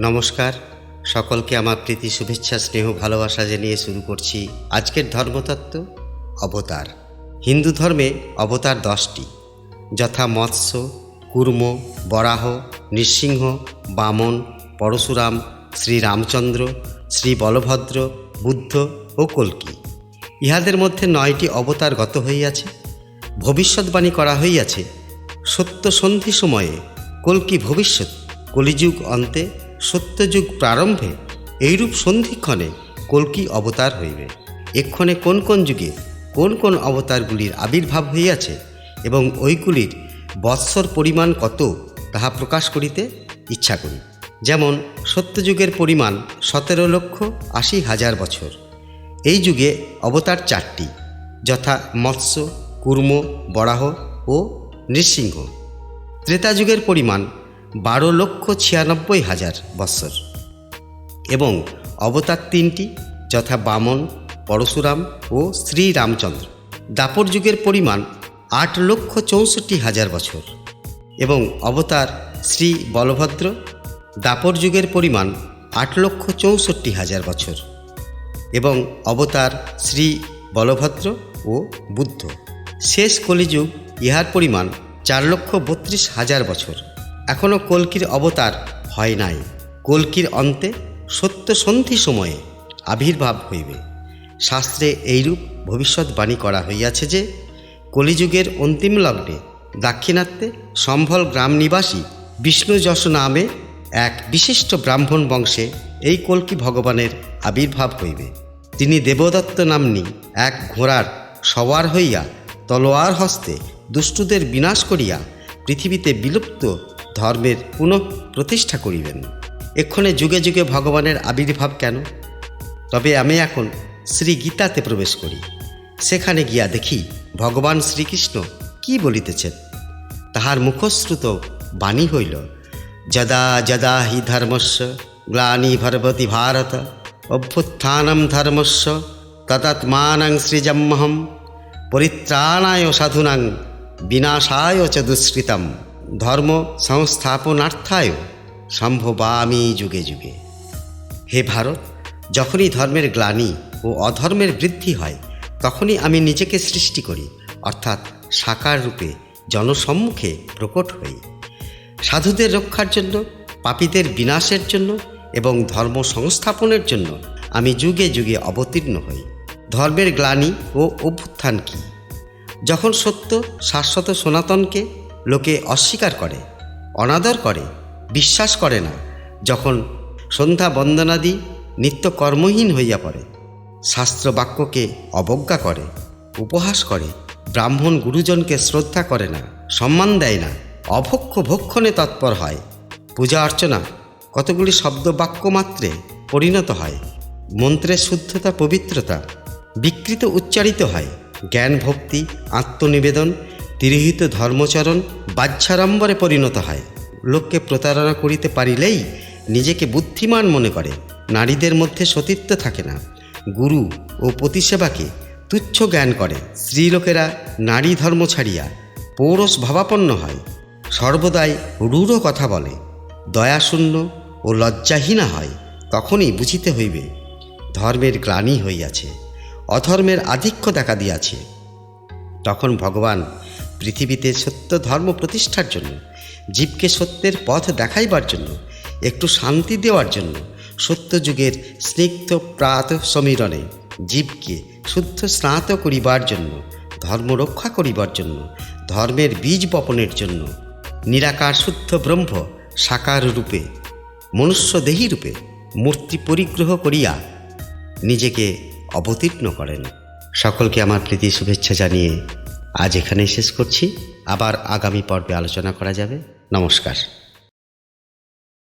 নমস্কার। সকলকে আমার প্রীতি, শুভেচ্ছা, স্নেহ, ভালোবাসা জানিয়ে শুরু করছি আজকের ধর্মতত্ত্ব, অবতার। হিন্দু ধর্মে অবতার দশটি। যথা মৎস্য, কুর্ম, বরাহ, নৃসিংহ, বামন, পরশুরাম, শ্রীরামচন্দ্র শ্রী বলভদ্র বুদ্ধ ও কল্কি। ইহাদের মধ্যে নয়টি অবতার গত হইয়াছে। ভবিষ্যৎবাণী করা হইয়াছে সত্য সন্ধি সময়ে কল্কি ভবিষ্যৎ, কলিযুগ অন্তে সত্যযুগ প্রারম্ভে এইরূপ সন্ধিক্ষণে কল্কি অবতার হইবে? এক্ষণে কোন কোন যুগে কোন কোন অবতারগুলির আবির্ভাব হইয়াছে এবং ওইগুলির বৎসর পরিমাণ কত তাহা প্রকাশ করিতে ইচ্ছা করি। যেমন সত্যযুগের পরিমাণ সতেরো লক্ষ আশি হাজার বছর। এই যুগে অবতার চারটি, যথা মৎস্য, কুর্ম, বরাহ ও নৃসিংহ। ত্রেতা যুগের পরিমাণ বারো লক্ষ ছিয়ানব্বই হাজার বৎসর। এবং অবতার তিনটি, যথা বামন, পরশুরাম ও শ্রীরামচন্দ্র। দাপর যুগের পরিমাণ আট লক্ষ চৌষট্টি হাজার বছর। এবং অবতার শ্রী বলভদ্র, দাপর যুগের পরিমাণ আট লক্ষ চৌষট্টি হাজার বছর। এবং অবতার শ্রী বলভদ্র ও বুদ্ধ। শেষ কলিযুগ, ইহার পরিমাণ চার লক্ষ বত্রিশ হাজার বছর। এখনও কল্কির অবতার হয় নাই। কল্কির অন্তে সত্য সন্ধি সময়ে আবির্ভাব হইবে। শাস্ত্রে এইরূপ ভবিষ্যৎবাণী করা হইয়াছে যে, কলিযুগের অন্তিম লগ্নে দাক্ষিণাত্যে সম্ভল গ্রাম নিবাসী বিষ্ণু যশ নামে এক বিশিষ্ট ব্রাহ্মণ বংশে এই কল্কি ভগবানের আবির্ভাব হইবে। তিনি দেবদত্ত নাম্নী এক ঘোড়ার সওয়ার হইয়া তলোয়ার হস্তে দুষ্টুদের বিনাশ করিয়া পৃথিবীতে বিলুপ্ত ধর্মের পুনঃ প্রতিষ্ঠা করিবেন। এক্ষণে যুগে যুগে ভগবানের আবির্ভাব কেন? তবে আমি এখন শ্রী গীতাতে প্রবেশ করি। সেখানে গিয়া দেখি ভগবান শ্রীকৃষ্ণ কি বলিতেছেন? তাহার মুখশ্রুত বাণী হইল, যদা যদা হি ধর্মস্য, গ্লানি ভরবতি ভারত, অভ্যুত্থানম ধর্মস্য তদাত্মানং সৃজম্মহম পরিত্রাণায় সাধুনাং, বিনাশায় চ দুষ্কৃতম। ধর্ম সংস্থাপনার্থায় সম্ভবামি যুগে যুগে। হে ভারত, যখনই ধর্মের গ্লানি ও অধর্মের বৃদ্ধি হয়, তখনই আমি নিজেকে সৃষ্টি করি, অর্থাৎ সাকার রূপে জনসম্মুখে প্রকট হই। সাধুদের রক্ষার জন্য, পাপীদের বিনাশের জন্য এবং ধর্ম সংস্থাপনের জন্য আমি যুগে যুগে অবতীর্ণ হই। ধর্মের গ্লানি ও অভ্যুত্থান কী? যখন সত্য শাশ্বত সনাতনকে লোকে অস্বীকার করে, অনাদর করে, বিশ্বাস করে না, যখন সন্ধ্যা বন্দনাদি নিত্য কর্মহীন হইয়া পড়ে, শাস্ত্র বাক্যকে অবজ্ঞা করে, উপহাস করে, ব্রাহ্মণ গুরুজনকে শ্রদ্ধা করে না, সম্মান দেয় না, অভক্ষ ভক্ষণে তৎপর হয়, পূজা অর্চনা কতগুলি শব্দ বাক্য মাত্রে পরিণত হয় মন্ত্রের শুদ্ধতা, পবিত্রতা, বিকৃত উচ্চারিত হয়, জ্ঞান ভক্তি, আত্মনিবেদন তিরোহিত ধর্মচরণ বাহ্যাড়ম্বরে পরিণত হয়। লোককে প্রতারণা করিতে পারিলেই নিজেকে বুদ্ধিমান মনে করে। নারীদের মধ্যে সতীত্ব থাকে না। গুরু ও পতিসেবাকে তুচ্ছ জ্ঞান করে। স্ত্রীলোকেরা নারী ধর্ম ছাড়িয়া পৌরস ভাবাপন্ন হয়। সর্বদাই রূঢ় কথা বলে। দয়াশূন্য ও লজ্জাহীনা হয়, তখনই বুঝিতে হইবে, ধর্মের গ্লানি হইয়াছে, অধর্মের আধিক্য দেখা দিয়াছে। তখন ভগবান পৃথিবীতে সত্য ধর্ম প্রতিষ্ঠার জন্য, জীবকে সত্যের পথ দেখাইবার জন্য, একটু শান্তি দেওয়ার জন্য সত্যযুগের স্নিগ্ধ প্রাত সমীরণে জীবকে শুদ্ধ স্নাত করিবার জন্য, ধর্ম রক্ষা করিবার জন্য, ধর্মের বীজ বপনের জন্য, নিরাকার শুদ্ধ ব্রহ্ম সাকার রূপে, মনুষ্য দেহী রূপে মূর্তি পরিগ্রহ করিয়া নিজেকে অবতীর্ণ করেন। সকলকে আমার প্রীতি শুভেচ্ছা জানিয়ে আজ এখানেই শেষ করছি। আবার আগামী পর্বে আলোচনা করা যাবে। নমস্কার।